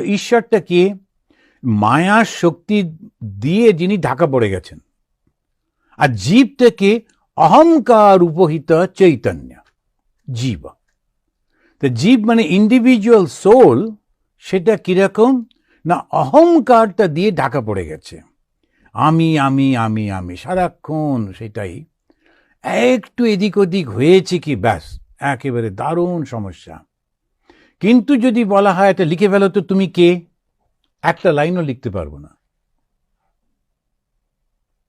তো ঈশ্বরটা কি? মায়ার শক্তি দিয়ে যিনি ঢাকা পড়ে গেছেন। আর জীবটাকে অহংকার উপহিত চৈতন্য, জীব। তো জীব মানে ইন্ডিভিজুয়াল সোল সেটা কীরকম? না, অহংকারটা দিয়ে ঢাকা পড়ে গেছে। আমি আমি আমি আমি, সারাক্ষণ সেটাই। একটু এদিক ওদিক হয়েছে কি? ব্যাস, একেবারে দারুণ সমস্যা। কিন্তু যদি বলা হয়, এটা লিখে ফেলো তো তুমি কে? একটা লাইনও লিখতে পারব না।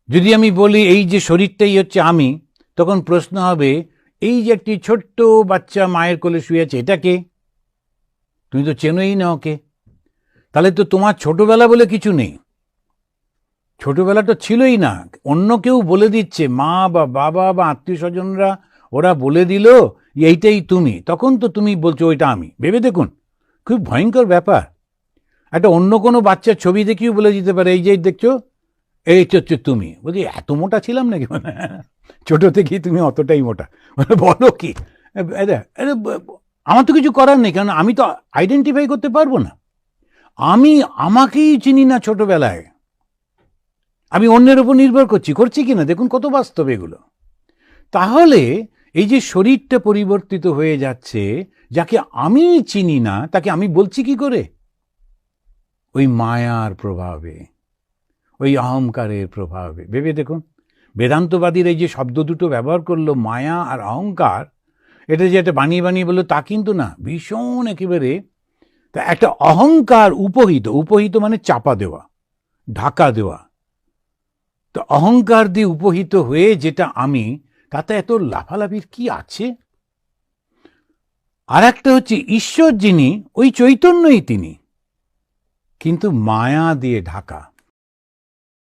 যদি আমি বলি, এই যে শরীরটাই হচ্ছে আমি, তখন প্রশ্ন হবে, এই যে একটি ছোট্ট বাচ্চা মায়ের কোলে শুয়ে আছে, এটা কে? তুমি তো চেনোই না ওকে। তাহলে তো তোমার ছোটবেলা বলে কিছু নেই। ছোটবেলা তো ছিলই না। অন্য কেউ বলে দিচ্ছে, মা বা বাবা বা আত্মীয় স্বজনরা ওরা বলে দিল এইটাই তুমি। তখন তো তুমি বলছো, ওইটা আমি। ভেবে দেখুন, খুব ভয়ঙ্কর ব্যাপার। একটা অন্য কোনো বাচ্চার ছবি দেখিও বলে দিতে পারে, এই যে দেখছ, এই হচ্ছে তুমি। বলছি, এত মোটা ছিলাম নাকি? মানে ছোটো থেকেই তুমি অতটাই মোটা। মানে বলো কি? আমার তো কিছু করার নেই, কারণ আমি তো আইডেন্টিফাই করতে পারব না। আমি, আমাকেই চিনি না ছোটবেলায়। আমি অন্যের উপর নির্ভর করছি করছি কি না দেখুন কত বাস্তব এগুলো। তাহলে এই যে শরীরটা পরিবর্তিত হয়ে যাচ্ছে, যাকে আমি চিনি না, তাকে আমি বলছি কি করে? ওই মায়ার প্রভাবে, ওই অহংকারের প্রভাবে। ভেবে দেখুন, বেদান্তবাদীর এই যে শব্দ দুটো ব্যবহার করল, মায়া আর অহংকার, এটা যে একটা বানিয়ে বানিয়ে বলল, তা কিন্তু না। ভীষণ একেবারে, তা একটা অহংকার উপহিত উপহিত মানে চাপা দেওয়া, ঢাকা দেওয়া। তো অহংকার দিয়ে উপহিত হয়ে যেটা আমি তাতে এত লাফালাফির কি আছে? আর একটা হচ্ছে ঈশ্বর যিনি, ওই চৈতন্যই তিনি। কিন্তু মায়া দিয়ে ঢাকা।